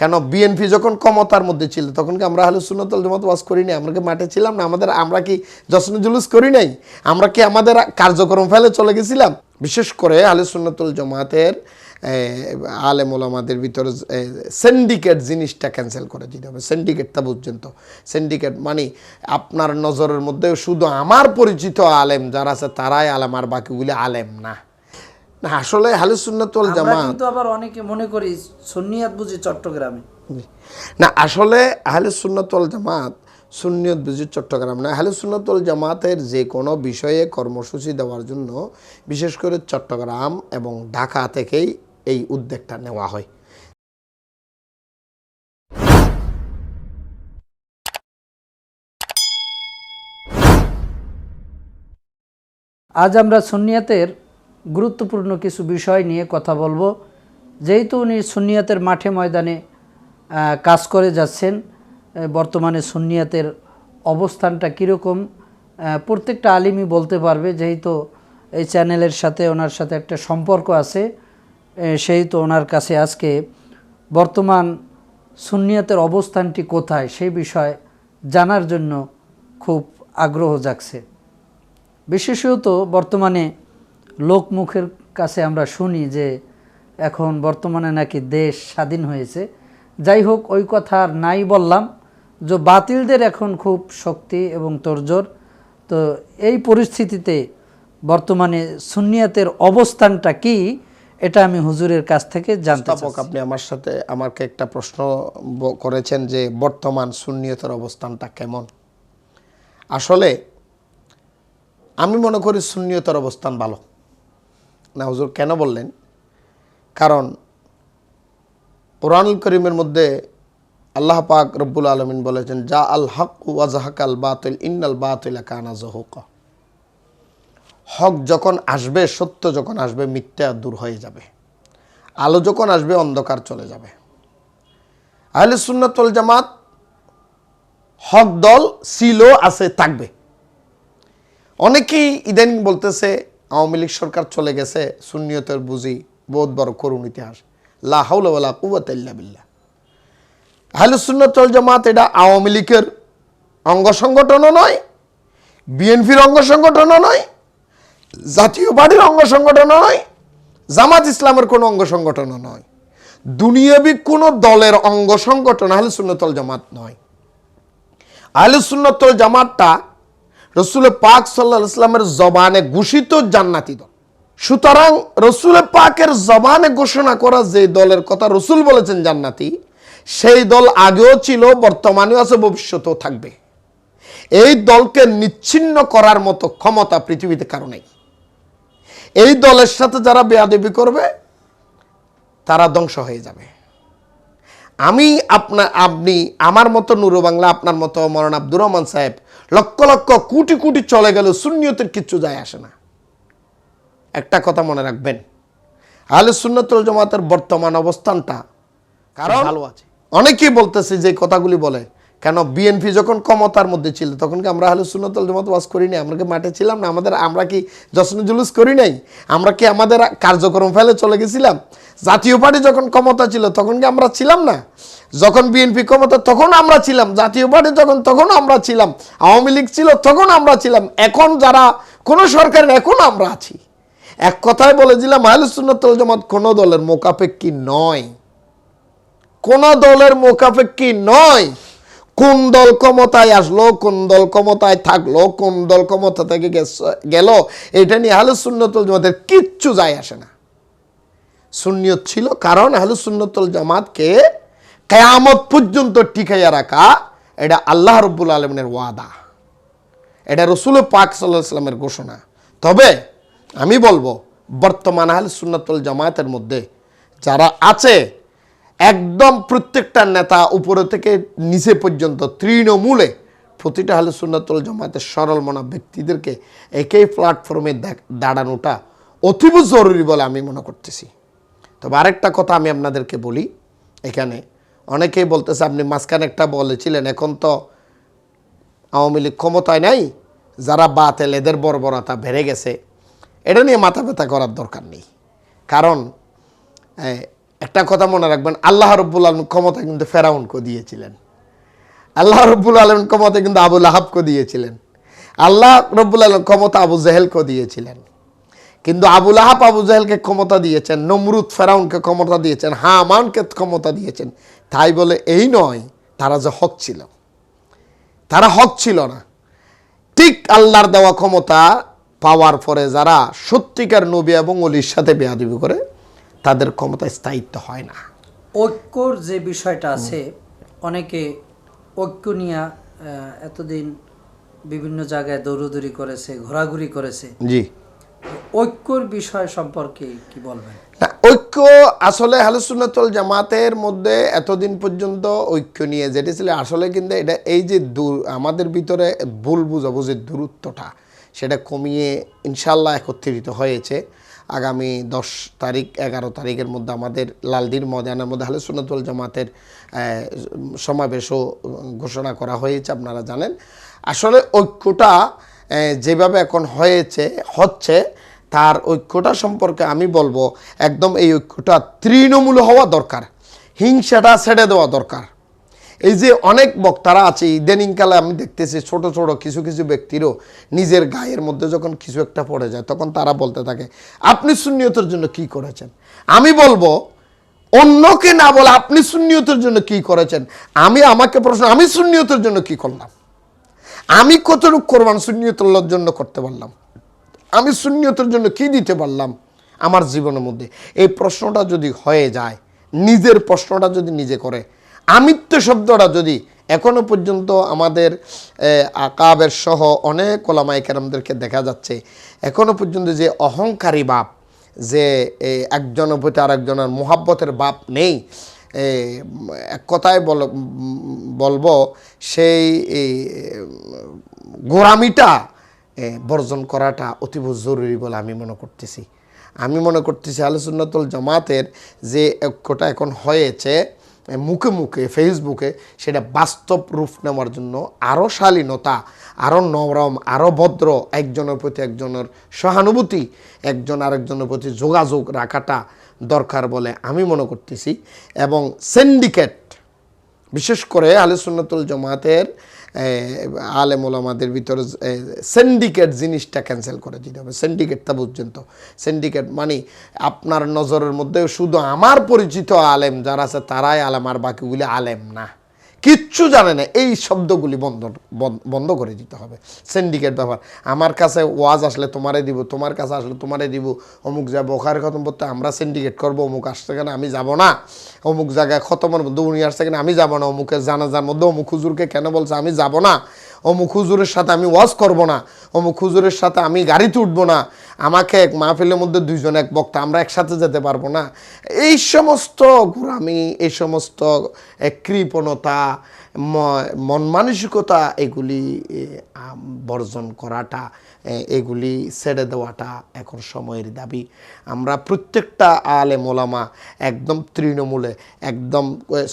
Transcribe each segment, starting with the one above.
কেন বিএনপি যখন ক্ষমতার মধ্যে ছিল, তখন কি আমরা আহলে সুন্নতল জামাত ওয়াজ করি নাই? আমরা কি মাঠে ছিলাম না? আমাদের, আমরা কি জশ্ন জুলুস করি নাই? আমরা কি আমাদের কার্যক্রম ফেলে চলে গেছিলাম? বিশেষ করে আহলে সুন্নতুল জমাতের আলেম ওলামাদের ভিতরে সিন্ডিকেট জিনিসটা ক্যান্সেল করে দিতে হবে। সিন্ডিকেটটা বুঝছেন তো সিন্ডিকেট মানে আপনার নজরের মধ্যে শুধু আমার পরিচিত আলেম যারা আছে, তারাই আলেম, আর বাকিগুলি আলেম না। না আসলে আহলে সুন্নতুল জামাত কিন্তু আবার অনেকে মনে করি সুন্নিয়াত বুঝি চট্টগ্রামে। না আসলে আহলে সুন্নতল জামাত সুন্নিয়ত বুঝি চট্টগ্রাম না। আহলে সুন্নতল জামাতের যে কোনো বিষয়ে কর্মসূচি দেওয়ার জন্য বিশেষ করে চট্টগ্রাম এবং ঢাকা থেকেই এই উদ্যোগটা নেওয়া হয়। আজ আমরা সুন্নিয়াতের গুরুত্বপূর্ণ কিছু বিষয় নিয়ে কথা বলব। যেহেতু উনি সুন্নিয়াতের মাঠে ময়দানে কাজ করে যাচ্ছেন বর্তমানে সুন্নিয়াতের অবস্থানটা কীরকম প্রত্যেকটা আলিমই বলতে পারবে যেহেতু এই চ্যানেলের সাথে ওনার সাথে একটা সম্পর্ক আছে আহ, সেহেতু ওনার কাছে আজকে বর্তমান সুন্নিয়াতের অবস্থানটি কোথায় সেই বিষয় জানার জন্য খুব আগ্রহ জাগছে। বিশেষত বর্তমানে লোকমুখের কাছে আমরা শুনি যে এখন বর্তমানে নাকি দেশ স্বাধীন হয়েছে। যাই হোক, ওই কথা আর নাই বললাম। যে বাতিলদের এখন খুব শক্তি এবং তোরজোর তো এই পরিস্থিতিতে বর্তমানে সুন্নিয়াতের অবস্থানটা কি, এটা আমি হুজুরের কাছ থেকে জানতে আপনি আমার সাথে আমাকে একটা প্রশ্ন করেছেন যে বর্তমান সুন্নিয়তের অবস্থানটা কেমন? আসলে আমি মনে করি সুন্নিয়তের অবস্থান ভালো। না হুজুর কেন বললেন? কারণ কোরআনুল করিমের মধ্যে আল্লাহ পাক রব্বুল আলমিন বলেছেন, যা আল হক ওয়াজাহাক আল বাতিল, ইন্নাল বাতিল কানা জহুকা। হক যখন আসবে, সত্য যখন আসবে, মিথ্যা দূর হয়ে যাবে। আলো যখন আসবে, অন্ধকার চলে যাবে। আহলে সুন্নাতুল জামাত হক দল, ছিল, আছে, থাকবে। অনেকেই ইদানিং বলতেছে আওয়ামী লীগ সরকার চলে গেছে, সুন্নিয়তের বুঝি বহুত বড় করুণ ইতিহাস। লা হাওলা ওয়ালা কুওয়াতা ইল্লা বিল্লাহ। জামাত এটা আওয়ামী লীগের অঙ্গ সংগঠনও নয়, বিএনপির অঙ্গ সংগঠনও নয়, জাতীয় পার্টির অঙ্গ সংগঠন নয়, জামাত ইসলামের কোনো অঙ্গ সংগঠনও নয়। দুনিয়াবি কোনো দলের অঙ্গ সংগঠন আহলে সুন্নতল জামাত নয়। আহলে সুন্নতল জামাতটা রসুল পাক সাল্লাহ ইসলামের জবানে ঘোষিত জান্নাতি দল। সুতরাং রসুল পাকের জবানে ঘোষণা করা যে দলের কথা রসুল বলেছেন জান্নাতি, সেই দল আগেও ছিল, বর্তমানেও আছে, ভবিষ্যতেও থাকবে। এই দলকে নিচ্ছিন্ন করার মতো ক্ষমতা পৃথিবীতে কারও নেই। এই দলের সাথে যারা বেয়াদবি করবে, তারা ধ্বংস হয়ে যাবে। আমি আপনার আপনি আমার মতো নুরু বাংলা, আপনার মতো মরণ আব্দুর রহমান সাহেব লক্ষ লক্ষ কোটি কোটি চলে গেল শূন্যতের কিচ্ছু যায় আসে না। একটা কথা মনে রাখবেন আহলে সুন্নতুল জমাতের বর্তমান অবস্থানটা কারণ? ভালো আছে। অনেকেই বলতেছে যে কথাগুলি বলে কেন বিএনপি যখন ক্ষমতার মধ্যে ছিল তখন কি আমরা আহলে সুন্নতুল জমাত ওয়াজ করি নাই? আমরা কি মাঠে ছিলাম না? আমাদের আমরা কি জশ্ন জুলুস করি নাই? আমরা কি আমাদের কার্যক্রম ফেলে চলে গেছিলাম? জাতীয় পার্টি যখন ক্ষমতা ছিল তখন কি আমরা ছিলাম না? যখন বিএনপি ক্ষমতা, তখন আমরা ছিলাম। জাতীয় পার্টি যখন, তখন আমরা ছিলাম। আওয়ামী লীগ ছিল, তখন আমরা ছিলাম। এখন যারা, কোনো সরকারের, এখন আমরা আছি। এক কথায় বলেছিলাম আহলে সুন্নতুল জামাত কোনো দলের মোকাপেক্ষী নয়। কোন দলের মোকাপেক্ষী নয়। কোন দল ক্ষমতায় আসলো, কোন দল ক্ষমতায় থাকল, কোন দল ক্ষমতা থেকে গেল, এটা নিয়ে আহলে সুন্নতুল জামাতের কিচ্ছু যায় আসে না। সুন্নিয়ত ছিল কারণ আহলে সুন্নতুল জামাতকে কেয়ামত পর্যন্ত টিকাইয়া রাখা, এটা আল্লাহ রব্বুল আলমিনের ওয়াদা। এটা রসুল পাক সাল্লাহ সাল্লামের ঘোষণা। তবে আমি বলব, বর্তমান আহলে সুন্নাতুল জামায়াতের মধ্যে যারা আছে, একদম প্রত্যেকটা নেতা উপরে থেকে নিচে পর্যন্ত তৃণমূলে প্রতিটা আহলে সুন্নাতুল জামায়াতের সরল মনা ব্যক্তিদেরকে একই প্ল্যাটফর্মে দাঁড়ানোটা অতীব জরুরি বলে আমি মনে করতেছি। তবে আরেকটা কথা আমি আপনাদেরকে বলি, এখানে অনেকেই বলতেছে, আপনি মাঝখানে একটা বলেছিলেন, এখন তো আওয়ামী লীগ ক্ষমতায় নাই, যারা বাতেল, এদের বর্বরতা বেড়ে গেছে। এটা নিয়ে মাথা ব্যথা করার দরকার নেই। কারণ একটা কথা মনে রাখবেন, আল্লাহ রব্বুল আলম ক্ষমতা কিন্তু ফেরাউনকে দিয়েছিলেন। আল্লাহ রব্বুল আলম ক্ষমতা কিন্তু আবুল আহাবকে দিয়েছিলেন। আল্লাহ রব্বুল আলম ক্ষমতা আবু জাহেলকে দিয়েছিলেন। কিন্তু আবুল আহাব আবু জাহেলকে ক্ষমতা দিয়েছেন, নমরুদ ফেরাউনকে ক্ষমতা দিয়েছেন, হামানকে ক্ষমতা দিয়েছেন। তাই বলে এই নয় তারা যে হক ছিল। তারা হক ছিল না। ঠিক আল্লাহর দেওয়া ক্ষমতা পাওয়ার পরে যারা সত্যিকার নবী এবং অলির সাথে বেয়াদবি করে তাদের ক্ষমতা স্থায়িত্ব হয় না। ঐক্যর যে বিষয়টা আছে অনেকে ঐক্য নিয়ে এতদিন বিভিন্ন জায়গায় দৌড়দৌড়ি করেছে ঘোরাঘুরি করেছে। জি। ঐক্যর বিষয় সম্পর্কে কি বলবেন? না ঐক্য আসলে হালুসুন্নতল জামাতের মধ্যে এতদিন পর্যন্ত ঐক্য নিয়ে যেটা ছিল, আসলে কিন্তু এটা এই যে দূর, আমাদের ভিতরে ভুল বুঝাবুঝির দূরত্বটা সেটা কমিয়ে ইনশাল্লাহ একত্রিত হয়েছে। আগামী দশ তারিখ, এগারো তারিখের মধ্যে আমাদের লালদির ময়দানের মধ্যে হালুসুন্নতুল জামাতের সমাবেশও ঘোষণা করা হয়েছে, আপনারা জানেন। আসলে ঐক্যটা যেভাবে এখন হয়েছে, হচ্ছে তার ঐক্যটা সম্পর্কে আমি বলব, একদম এই ঐক্যটা তৃণমূল হওয়া দরকার, হিংসাটা ছেড়ে দেওয়া দরকার। এই যে অনেক বক্তারা আছে ইদানিংকালে আমি দেখতেছি ছোট ছোট কিছু কিছু ব্যক্তিরও নিজের গায়ের মধ্যে যখন কিছু একটা পড়ে যায়, তখন তারা বলতে থাকে, আপনি শূন্যতের জন্য কি করেছেন? আমি বলব, অন্যকে না বলে আপনি শূন্যতের জন্য কি করেছেন? আমি আমাকে প্রশ্ন, আমি শূন্যতের জন্য কি করলাম? আমি কতটুকু কোরবান শূন্যতুল্লার জন্য করতে পারলাম? আমি শূন্যতের জন্য কি দিতে পারলাম আমার জীবনের মধ্যে? এই প্রশ্নটা যদি হয়ে যায় নিজের প্রশ্নটা যদি নিজে করে আমিত্ব শব্দটা যদি এখনও পর্যন্ত আমাদের আকাবের সহ অনেক ওলামাই কেরামদেরকে দেখা যাচ্ছে এখনও পর্যন্ত যে অহংকারী বাপ যে একজনের প্রতি আরেকজনের মোহাব্বতের বাপ নেই এক কথায় বল বলব সেই এ, বর্জন করাটা অতীব জরুরি বলে আমি মনে করতেছি। আমি মনে করতেছি আলোচনাতুল জামাতের যে ঐক্যটা এখন হয়েছে মুখে মুখে, ফেসবুকে, সেটা বাস্তব রূপ নেওয়ার জন্য আরও শালীনতা আরও নরম আরও ভদ্র একজনের প্রতি একজনের সহানুভূতি, একজন আরেকজনের প্রতি যোগাযোগ রাখাটা দরকার বলে আমি মনে করতেছি। এবং সিন্ডিকেট বিশেষ করে আলে সুন্নতুল জামাতের আলেম ওলামাদের ভিতরে সিন্ডিকেট জিনিসটা ক্যান্সেল করে দিতে হবে। সিন্ডিকেটটা পর্যন্ত। সিন্ডিকেট মানে আপনার নজরের মধ্যে শুধু আমার পরিচিত আলেম যারা আছে, তারাই আলেম, আর বাকিগুলি আলেম না। কিচ্ছু জানে না, এই শব্দগুলি বন্ধ বন্ধ করে দিতে হবে। সিন্ডিকেট ব্যাপার আমার কাছে ওয়াজ আসলে তোমারে দিব, তোমার কাছে আসলে তোমারে দিব। অমুক যা বোখার খতম করতে আমরা সিন্ডিকেট করব, অমুক আসছে কেন আমি যাব না। অমুক জায়গায় খতমের মধ্যে উনি আসছে কেন আমি যাব না। অমুকের জানাজার মধ্যে অমুক হুজুরকে কেন বলছে আমি যাব না। অমুক হুজুরের সাথে আমি ওয়াজ করব না। অমুক হুজুরের সাথে আমি গাড়িতে উঠবো না। আমাকে এক মাহফিলের মধ্যে দুইজন এক বক্তা, আমরা একসাথে যেতে পারব না। এই সমস্ত ঘুরামি, এই সমস্ত কৃপণতা মন মানসিকতা এগুলি বর্জন করাটা এগুলি ছেড়ে দেওয়াটা এখন সময়ের দাবি। আমরা প্রত্যেকটা আলে মোলামা একদম তৃণমূলে, একদম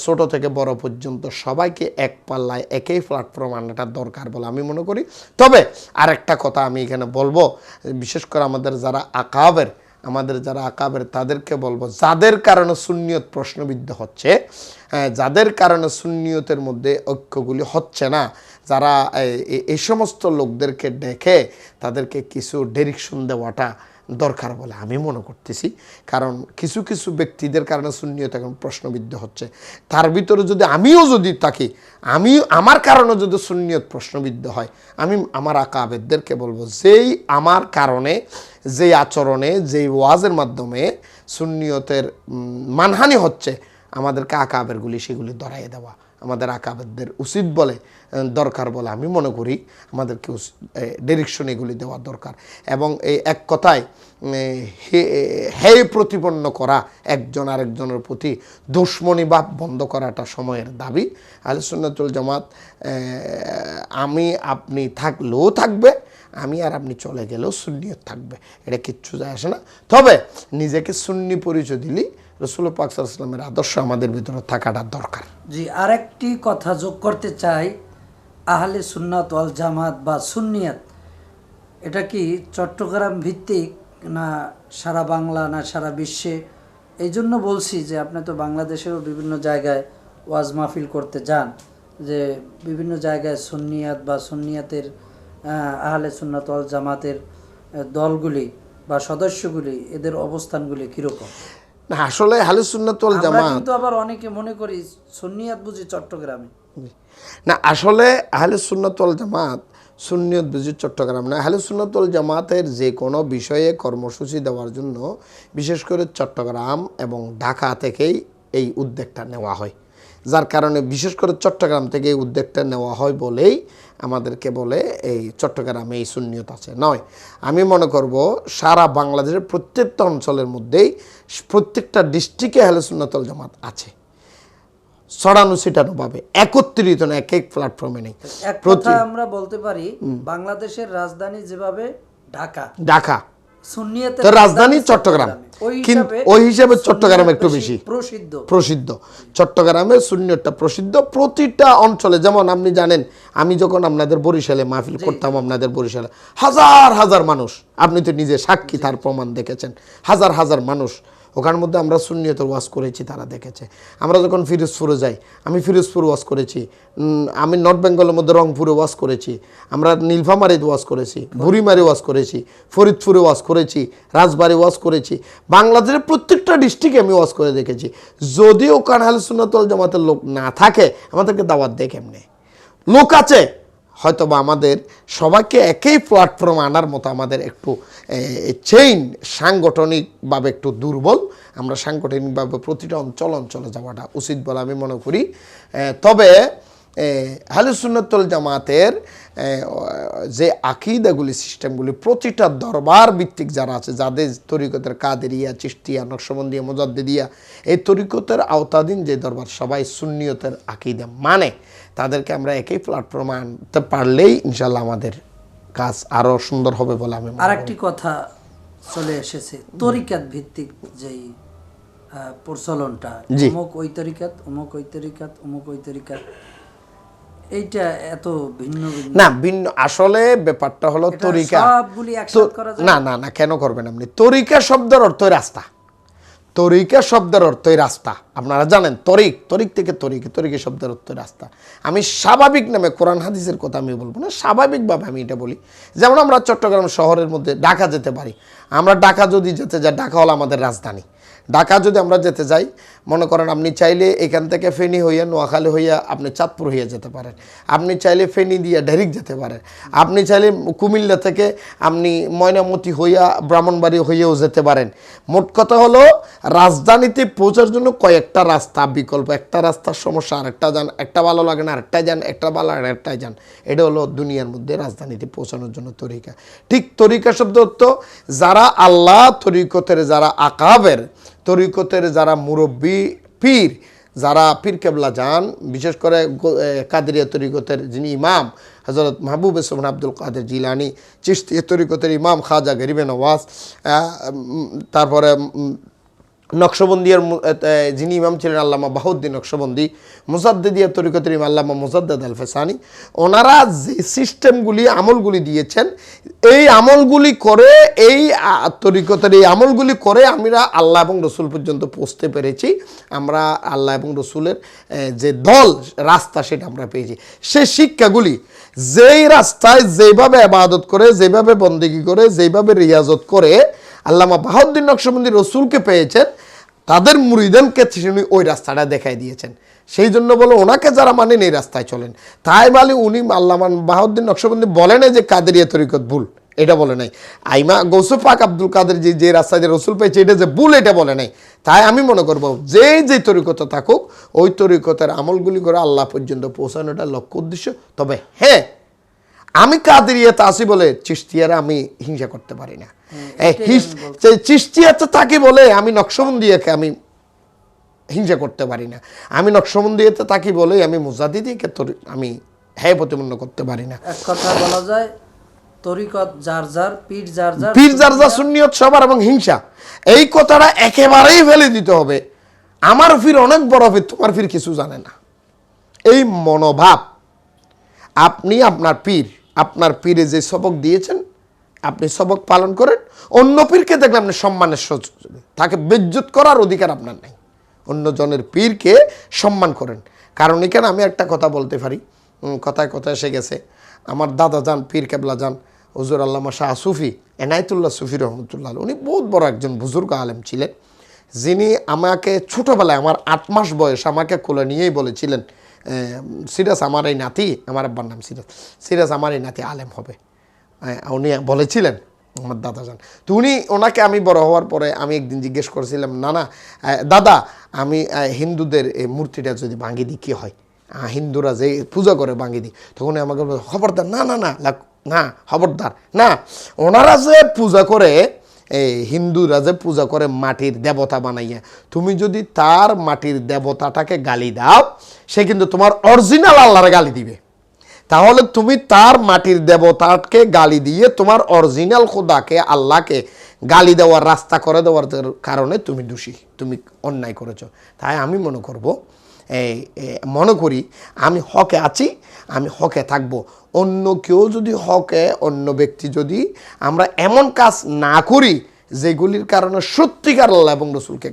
ছোট থেকে বড় পর্যন্ত সবাইকে এক পাল্লায় একই প্ল্যাটফর্ম আনাটা দরকার বলে আমি মনে করি। তবে আরেকটা কথা আমি এখানে বলব, বিশেষ করে আমাদের যারা আকাবের আমাদের যারা আকাবের তাদেরকে বলব যাদের কারণে সুনিয়ত প্রশ্নবিদ্ধ হচ্ছে হ্যাঁ, যাদের কারণে সুনিয়তের মধ্যে ঐক্যগুলি হচ্ছে না যারা এই সমস্ত লোকদেরকে ডেকে তাদেরকে কিছু ডিরেকশন দেওয়াটা দরকার বলে আমি মনে করতেছি। কারণ কিছু কিছু ব্যক্তিদের কারণে সুন্নিয়ত এখন প্রশ্নবিদ্ধ হচ্ছে। তার ভিতরে যদি আমিও যদি থাকি আমি আমার কারণে যদি সুন্নিয়ত প্রশ্নবিদ্ধ হয় আমি আমার আঁকা আকাবেদদেরকে বলব যেই আমার কারণে যেই আচরণে যেই ওয়াজের মাধ্যমে সুন্নিয়তের উম, মানহানি হচ্ছে আমাদেরকে আকাবেরগুলি সেগুলি ধরাইয়ে দেওয়া। আমাদের আকাবেদদের উচিত বলে দরকার বলে আমি মনে করি আমাদেরকে ডিরেকশন এগুলি দেওয়া দরকার। এবং এই এক কথায় হে- প্রতিপন্ন করা একজন আরেকজনের প্রতি দুশ্মনী ভাব বন্ধ করাটা সময়ের দাবি। আলোচনাতুল জামাত আমি, আপনি থাকলেও থাকবে, আমি আর আপনি চলে গেলেও সুন্নিয়ত থাকবে। এটা কিচ্ছু যায় আসে না। তবে নিজেকে সুন্নি পরিচয় দিলেই রসুল পাক সাল্লামের আদর্শ আমাদের ভিতরে থাকাটা দরকার। জি, আরেকটি কথা যোগ করতে চাই, আহলে সুন্নাত ওয়াল জামাত বা সুন্নিয়াত। এটা কি চট্টগ্রাম ভিত্তিক না সারা বাংলা না সারা বিশ্বে? এই জন্য বলছি যে আপনি তো বাংলাদেশেরও বিভিন্ন জায়গায় ওয়াজ মাহফিল করতে যান, যে বিভিন্ন জায়গায় সুন্নিয়াত বা সুন্নিয়াতের আহলে সুন্নাত ওয়াল জামাতের দলগুলি বা সদস্যগুলি এদের অবস্থানগুলি কীরকম? না আসলে হালুসুন্নাতুল আমরা জামাত কিন্তু আবার অনেকে মনে করি সুন্নিয়াত বুঝি চট্টগ্রামে। না আসলে আহলে সুন্নাতুল জামাত সুন্নিয়ত বুঝি চট্টগ্রাম না। আহলে সুন্নাতুল জামাতের যে কোনো বিষয়ে কর্মসূচি দেওয়ার জন্য বিশেষ করে চট্টগ্রাম এবং ঢাকা থেকেই এই উদ্যোগটা নেওয়া হয়। যার কারণে বিশেষ করে চট্টগ্রাম থেকে এই উদ্যোগটা নেওয়া হয় বলেই আমাদেরকে বলে এই চট্টগ্রামে এই শূন্যত আছে। নয় আমি মনে করব সারা বাংলাদেশের প্রত্যেকটা অঞ্চলের মধ্যেই প্রত্যেকটা ডিস্ট্রিক্টে আহলে সুন্নতল জামাত আছে। ছড়ানো ছিটানো ভাবে। একত্রিত না এক এক প্ল্যাটফর্মে নেই। আমরা বলতে পারি বাংলাদেশের রাজধানী যেভাবে ঢাকা ঢাকা। রাজধানী চট্টগ্রাম। ওই কিন্তু ওই হিসাবে চট্টগ্রাম একটু বেশি। প্রসিদ্ধ। প্রসিদ্ধ। চট্টগ্রামে শূন্যটা প্রসিদ্ধ। প্রতিটা অঞ্চলে যেমন আপনি জানেন আমি যখন আপনাদের বরিশালে মাহফিল করতাম আপনাদের বরিশালে হাজার হাজার মানুষ আপনি তো নিজে সাক্ষী তার প্রমাণ দেখেছেন। হাজার হাজার মানুষ ওখানের মধ্যে আমরা শূন্যতর ওয়াজ করেছি তারা দেখেছে। আমরা যখন ফিরোজপুরে যাই আমি ফিরোজপুর ওয়াজ করেছি। আমি নর্থ বেঙ্গলের মধ্যে রংপুরে ওয়াজ করেছি। আমরা নীলফামারিতে ওয়াজ করেছি বুড়িমারি ওয়াজ করেছি ফরিদপুরে ওয়াজ করেছি রাজবাড়ি ওয়াজ করেছি। বাংলাদেশের প্রত্যেকটা ডিস্ট্রিক্টে আমি ওয়াজ করে দেখেছি। যদিও কানহাল সুন্নাতল জামাতের লোক না থাকে আমাদেরকে দাওয়াত দেয় কেমনে? লোক আছে হয়তো বা আমাদের সবাইকে একই প্ল্যাটফর্মে আনার মতো আমাদের একটু চেইন সাংগঠনিকভাবে একটু দুর্বল। আমরা সাংগঠনিকভাবে প্রতিটা অঞ্চল অঞ্চলে যাওয়াটা উচিত বলে আমি মনে করি। তবে হালুসুন্নতল জামাতের যে আকিদাগুলি, সিস্টেমগুলি, প্রতিটা দরবার ভিত্তিক যারা আছে, যাদের তরিকতের কাদেরিয়া চিস্তিয়া নকশবন্দিয়া, মোজাদ্দিদিয়া, এই তরিকতের আওতাধীন যে দরবার, সবাই সুন্নিয়তের আকিদা মানে। তাদেরকে আমরা একই প্ল্যাটফর্মে আনতে পারলেই ইনশাল্লাহ আমাদের কাজ আরও সুন্দর হবে বলে আমি আর একটি কথা চলে এসেছে, তরিকাত ভিত্তিক যেই প্রচলনটা অমুক ওই তরিকাত অমুক ওই তরিকাত অমুক ওই তরিকাত এইটা এত ভিন্ন ভিন্ন। না ভিন্ন আসলে ব্যাপারটা হলো তরিকা। সবগুলি একসাথ করা যায়? না না না কেন করবেন আপনি? তরিকা শব্দের অর্থই রাস্তা। তরিকা শব্দের অর্থই রাস্তা। আপনারা জানেন তরিক তরিক থেকে তরিক তরিকা শব্দের অর্থ রাস্তা। আমি স্বাভাবিক নামে কোরআন হাদিসের কথা আমি বলব না স্বাভাবিকভাবে আমি এটা বলি। যেমন আমরা চট্টগ্রাম শহরের মধ্যে ঢাকা যেতে পারি। আমরা ঢাকা যদি যেতে যাই ঢাকা হলো আমাদের রাজধানী। ঢাকা যদি আমরা যেতে যাই, মনে করেন আপনি চাইলে এখান থেকে ফেনী হইয়া নোয়াখালী হইয়া আপনি চাঁদপুর হইয়া যেতে পারেন। আপনি চাইলে ফেনী দিয়ে ঢেরিক যেতে পারেন। আপনি চাইলে কুমিল্লা থেকে আপনি ময়নামতি হইয়া ব্রাহ্মণবাড়ি হইয়াও যেতে পারেন। মোট কথা হলো, রাজধানীতে পৌঁছার জন্য কয়েকটা রাস্তা বিকল্প। একটা রাস্তার সমস্যা, আরেকটা যান, একটা ভালো লাগে না, আরেকটা যান, একটা ভালো লাগে আরেকটাই যান। এটা হলো দুনিয়ার মধ্যে রাজধানীতে পৌঁছানোর জন্য তরিকা। ঠিক তরিকা শব্দ অর্থ, যারা আল্লাহ তরিকতের, যারা আকাবের তরিকতের যারা মুরব্বী পীর, যারা পীর কেবলা যান, বিশেষ করে কাদেরিয়া তরিকতের যিনি ইমাম হজরত মাহবুব ইসলাম আব্দুল কাদের জিলানি চিস্তি তরিকতের ইমাম খাজা গরিবে নওয়াজ তারপরে নকশবন্দিয়ার যিনি ইমাম ছিলেন আল্লামা বাহুদ্দিন নকশবন্দি মুসাদ্দিদিয়া তরিকতের ইমাম আল্লামা মুসাদ্দাদ আল ফেসানি ওনারা যে সিস্টেমগুলি, আমলগুলি দিয়েছেন, এই আমলগুলি করে এই তরিকতের এই আমলগুলি করে আমরা আল্লাহ এবং রসুল পর্যন্ত পৌঁছতে পেরেছি। আমরা আল্লাহ এবং রসুলের যে দল, রাস্তা সেটা আমরা পেয়েছি। সেই শিক্ষাগুলি, যেই রাস্তায় যেভাবে আবাদত করে, যেভাবে বন্দেগি করে, যেভাবে রিয়াজত করে আল্লামা বাহাউদ্দিন নকশবন্দি রসুলকে পেয়েছেন, তাদের মুরিদানকে তিনি ওই রাস্তাটা দেখাই দিয়েছেন। সেই জন্য বলো ওনাকে যারা মানেন এই রাস্তায় চলেন। তাই বলে উনি আল্লামান বাহাউদ্দিন নকশবন্দি বলে নাই যে কাদেরিয়া তরিকত ভুল, এটা বলে নাই। আইমা গৌসুফ পাক আব্দুল কাদের যে যে রাস্তায় যে রসুল পেয়েছে, এটা যে ভুল, এটা বলে নাই। তাই আমি মনে করব যে যে তরিকত থাকুক, ওই তরিকতের আমলগুলি করে আল্লাহ পর্যন্ত পৌঁছানোটা লক্ষ্য উদ্দেশ্য। তবে হ্যাঁ আমি কাদেরিয়াতে আসি বলে চিস্তিয়ারা আমি হিংসা করতে পারি না। এই হিস- যে চিস্তিয়াতে তাকে বলে আমি নকশবন্দিয়াকে আমি হিংসা করতে পারি না। আমি নকশবন্দিয়াতে তাকে বলে আমি মুজাদিদিকে তোর আমি হ্যাঁ প্রতিপন্ন করতে পারি না। এক কথা বলা যায় তরিকত যার যার পীর যার যার পীর জারজা সুন্নিয়ত সবার এবং হিংসা। এই কথাটা একেবারেই ফেলে দিতে হবে। আমার ফির অনেক বড় ফির তোমার ফির কিছু জানে না। এই মনোভাব আপনি আপনার পীর আপনার পীরে যে সবক দিয়েছেন, আপনি সবক পালন করেন, অন্য পীরকে দেখলে আপনি সম্মানের তাকে বেজ্জত করার অধিকার আপনার নাই। অন্য জনের পীরকে সম্মান করেন। কারণ এখানে আমি একটা কথা বলতে পারি। কথায় কথায় এসে গেছে, আমার দাদা যান, পীর কেবলা যান, হুজুর আল্লামা শাহ সুফি, এনায়তুল্লাহ সুফি রহমতুল্লাহ উনি বহুত বড় একজন বুজুর্গ আলেম ছিলেন। যিনি আমাকে ছোটোবেলায়, আমার আট মাস বয়স, আমাকে কোলে নিয়েই বলেছিলেন সিরাজ আমার এই নাতি, আমার আব্বার নাম সিরাজ। সিরাজ আমার এই নাতি, আলেম হবে। উনি বলেছিলেন, আমার দাদা যান তো উনি ওনাকে আমি বড় হওয়ার পরে আমি একদিন জিজ্ঞেস করেছিলাম, না না দাদা, আমি হিন্দুদের এই মূর্তিটা যদি ভাঙি দিই, কী হয়? হিন্দুরা যে পূজা করে ভাঙি দিই। তখন আমাকে খবরদার, না না না না, খবরদার, না, ওনারা যে পূজা করে এই হিন্দুরা যে পূজা করে মাটির দেবতা বানাইয়া। তুমি যদি তার মাটির দেবতাটাকে গালি দাও, সে কিন্তু তোমার অরিজিনাল আল্লাহরে গালি দিবে। তাহলে তুমি তার মাটির দেবতাকে গালি দিয়ে তোমার অরিজিনাল খোদাকে, আল্লাহকে গালি দেওয়ার রাস্তা করে দেওয়ার কারণে তুমি দোষী, তুমি অন্যায় করেছ। তাই আমি মনে করব মনে করি আমি হকে আছি, আমি হকে থাকব। অন্য কেউ যদি হকে, অন্য ব্যক্তি যদি আমরা এমন কাজ না করি, যেগুলির কারণে সত্যিকার আল্লাহ এবং রসুলকে